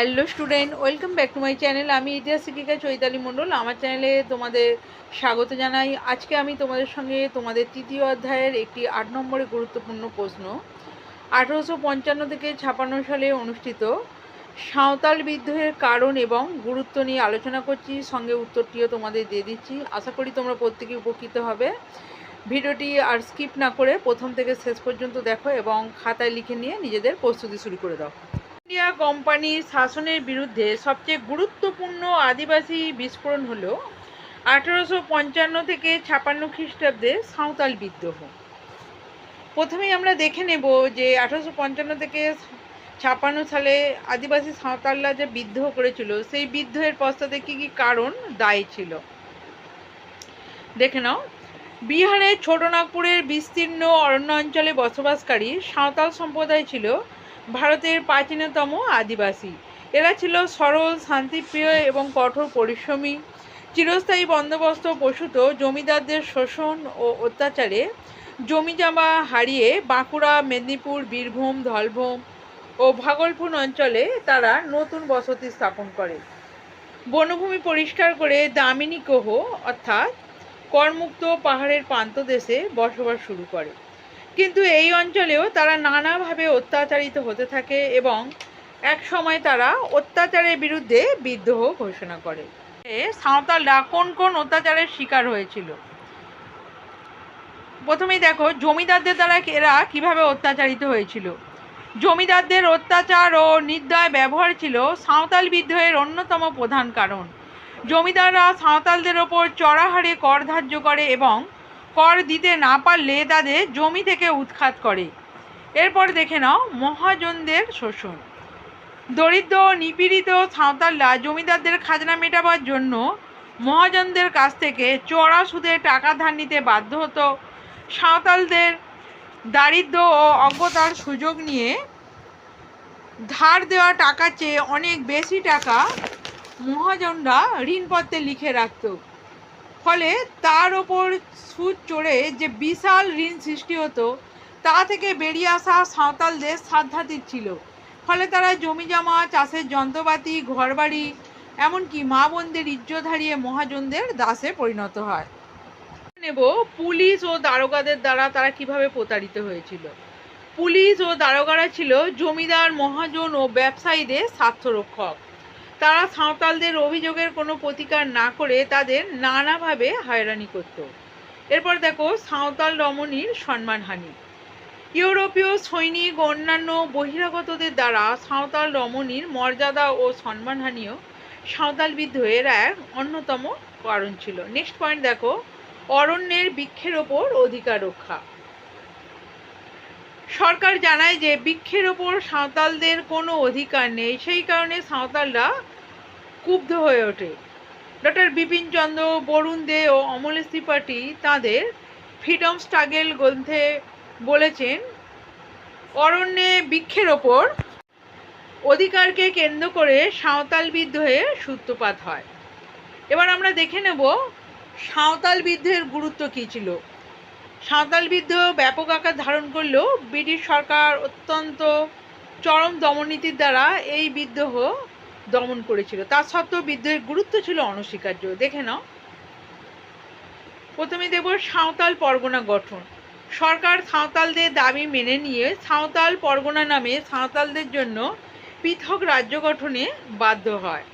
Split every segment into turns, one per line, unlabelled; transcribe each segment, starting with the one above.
Hello student, welcome back to my channel. আমি ইতিহাস শিক্ষিকা চৈতালি মণ্ডল। আমার চ্যানেলে তোমাদের স্বাগত জানাই। আজকে আমি তোমাদের সঙ্গে তোমাদের তৃতীয় অধ্যায়ের একটি আট নম্বরে গুরুত্বপূর্ণ প্রশ্ন। আঠেরোশো পঞ্চান্ন থেকে ছাপান্ন সালে অনুষ্ঠিত সাঁওতাল বিদ্রোহের কারণ এবং গুরুত্ব নিয়ে আলোচনা করছি। সঙ্গে উত্তরটিও তোমাদের দিয়ে দিচ্ছি। আশা করি তোমরা প্রত্যেকে উপকৃত হবে। ভিডিওটি আর স্কিপ না করে প্রথম থেকে শেষ পর্যন্ত দেখো এবং খাতায় লিখে নিয়ে নিজেদের প্রস্তুতি শুরু করে দাও। ইন্ডিয়া কোম্পানির শাসনের বিরুদ্ধে সবচেয়ে গুরুত্বপূর্ণ আদিবাসী বিস্ফোরণ হলো আঠেরোশো পঞ্চান্ন থেকে ছাপান্ন খ্রিস্টাব্দে সাঁওতাল বিদ্রোহ। প্রথমেই আমরা দেখে নেব যে আঠেরোশো পঞ্চান্ন থেকে ছাপান্ন সালে আদিবাসী সাঁওতালরা যে বিদ্রোহ করেছিল, সেই বিদ্রোহের পশ্চাতে কী কী কারণ দায়ী ছিল? দেখে নাও। বিহারের ছোটনাগপুরের বিস্তীর্ণ অরণ্য অঞ্চলে বসবাসকারী সাঁওতাল সম্প্রদায় ছিল ভারতের প্রাচীনতম আদিবাসী। এরা ছিল সরল, শান্তিপ্রিয় এবং কঠোর পরিশ্রমী। চিরস্থায়ী বন্দোবস্ত প্রসূত জমিদারদের শোষণ ও অত্যাচারে জমিজমা হারিয়ে বাঁকুড়া, মেদিনীপুর, বীরভূম, ধলভূম ও ভাগলপুর অঞ্চলে তারা নতুন বসতি স্থাপন করে। বনভূমি পরিষ্কার করে দামিনী কোহ অর্থাৎ করমুক্ত পাহাড়ের প্রান্তদেশে বসবাস শুরু করে। কিন্তু এই অঞ্চলেও তারা নানাভাবে অত্যাচারিত হতে থাকে এবং এক সময় তারা অত্যাচারের বিরুদ্ধে বিদ্রোহ ঘোষণা করে। সাঁওতালরা কোন কোন অত্যাচারের শিকার হয়েছিল? প্রথমেই দেখো, জমিদারদের দ্বারা এরা কীভাবে অত্যাচারিত হয়েছিল? জমিদারদের অত্যাচার ও নির্দয় ব্যবহার ছিল সাঁওতাল বিদ্রোহের অন্যতম প্রধান কারণ। জমিদাররা সাঁওতালদের ওপর চড়া হারে কর ধার্য করে এবং কর দিতে না পারলে তাদের জমি থেকে উৎখাত করে। এরপর দেখে নাও, মহাজনদের শোষণ। দরিদ্র, নিপীড়িত, সাঁওতালরা জমিদারদের খাজনা মেটাবার জন্য মহাজনদের কাছ থেকে চড়া সুদে টাকা ধার নিতে বাধ্য হতো। সাঁওতালদের দারিদ্র ও অজ্ঞতার সুযোগ নিয়ে ধার দেওয়া টাকার চেয়ে অনেক বেশি টাকা মহাজনরা ঋণপত্রে লিখে রাখত। ফলে তার ওপর সুদ চড়ে যে বিশাল ঋণ সৃষ্টি হতো, তা থেকে বেরিয়ে আসা সাঁওতালদের সাধ্যাতীত ছিল। ফলে তারা জমি জমা, চাষের যন্ত্রপাতি, ঘরবাড়ি, এমনকি মা বোনদের ইজ্জত হারিয়ে মহাজনদের দাসে পরিণত হয়। নেব, পুলিশ ও দারোগাদের দ্বারা তারা কীভাবে প্রতারিত হয়েছিল? পুলিশ ও দারোগারা ছিল জমিদার, মহাজন ও ব্যবসায়ীদের স্বার্থরক্ষক। তারা সাঁওতালদের অভিযোগের কোনো প্রতিকার না করে তাদের নানাভাবে হয়রানি করত। এরপর দেখো, সাঁওতাল রমণীর সম্মানহানি। ইউরোপীয় সৈনিক অন্যান্য বহিরাগতদের দ্বারা সাঁওতাল রমণীর মর্যাদা ও সম্মানহানিও সাঁওতাল বিদ্রোহের এক অন্যতম কারণ ছিল। নেক্সট পয়েন্ট দেখো, অরণ্যের বৃক্ষের ওপর অধিকার রক্ষা। সরকার জানায় যে বৃক্ষের ওপর সাঁওতালদের কোনো অধিকার নেই। সেই কারণে সাঁওতালরা ক্ষুব্ধ হয়ে ওঠে। ডক্টর বিপিনচন্দ্র বরুণ দে ও অমলেশ ত্রিপাঠী তাঁদের ফ্রিডম স্ট্রাগেল গ্রন্থে বলেছেন, অরণ্যে বৃক্ষের ওপর অধিকারকে কেন্দ্র করে সাঁওতাল বিদ্রোহে সূত্রপাত হয়। এবার আমরা দেখে নেব সাঁওতাল বিদ্রোহের গুরুত্ব কী ছিল। সাঁওতাল বিদ্রোহ ব্যাপক আকার ধারণ করলেও ব্রিটিশ সরকার অত্যন্ত চরম দমননীতির দ্বারা এই বিদ্রোহ দমন করেছিল। তা সত্ত্বেও বিদ্রোহের গুরুত্ব ছিল অনস্বীকার্য। দেখে নাও। প্রথমে দেব সাঁওতাল পরগনা গঠন। সরকার সাঁওতালদের দাবি মেনে নিয়ে সাঁওতাল পরগনা নামে সাঁওতালদের জন্য পৃথক রাজ্য গঠনে বাধ্য হয়।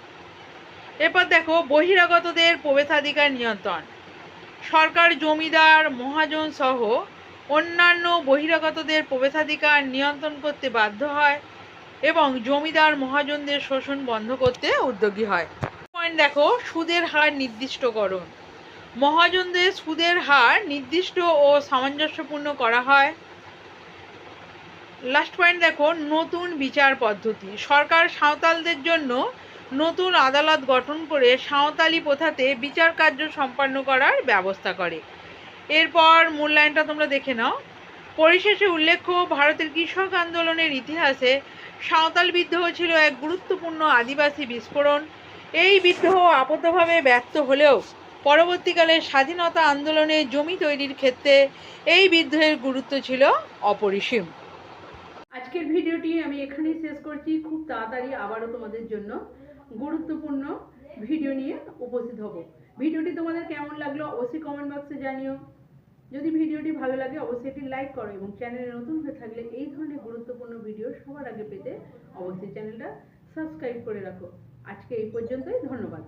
এরপর দেখো বহিরাগতদের প্রবেশাধিকার নিয়ন্ত্রণ। সরকার, জমিদার, মহাজন সহ অন্যান্য বহিরাগতদের প্রবেশাধিকার নিয়ন্ত্রণ করতে বাধ্য হয় এবং জমিদার, মহাজনদের শোষণ বন্ধ করতে উদ্যোগী হয়। পয়েন্ট দেখো, সুদের হার নির্দিষ্টকরণ। মহাজনদের সুদের হার নির্দিষ্ট ও সামঞ্জস্যপূর্ণ করা হয়। লাস্ট পয়েন্ট দেখো, নতুন বিচার পদ্ধতি। সরকার সাঁওতালদের জন্য নতুন আদালত গঠন করে সাঁওতালি প্রথাতে বিচার কার্য সম্পন্ন করার ব্যবস্থা করে। এরপর মূল্যায়নটা তোমরা দেখে নাও। পরিশেষে উল্লেখ্য, ভারতের কৃষক আন্দোলনের ইতিহাসে সাঁওতাল বিদ্রোহ ছিল এক গুরুত্বপূর্ণ আদিবাসী বিস্ফোরণ। এই বিদ্রোহ আপাতভাবে ব্যর্থ হলেও পরবর্তীকালে স্বাধীনতা আন্দোলনে জমি তৈরির ক্ষেত্রে এই বিদ্রোহের গুরুত্ব ছিল অপরিসীম। আজকের ভিডিওটি আমি এখানেই শেষ করছি। খুব তাড়াতাড়ি আবারও তোমাদের জন্য গুরুত্বপূর্ণ ভিডিও নিয়ে উপস্থিত হব। ভিডিওটি তোমাদের কেমন লাগল অবশ্যই কমেন্ট বক্সে জানিও। যদি ভিডিওটি ভালো লাগে, অবশ্যই এটি লাইক করো এবং চ্যানেলে নতুন হয়ে থাকলে এই ধরনের গুরুত্বপূর্ণ ভিডিও সবার আগে পেতে অবশ্যই চ্যানেলটা সাবস্ক্রাইব করে রাখো। আজকে এই পর্যন্তই, ধন্যবাদ।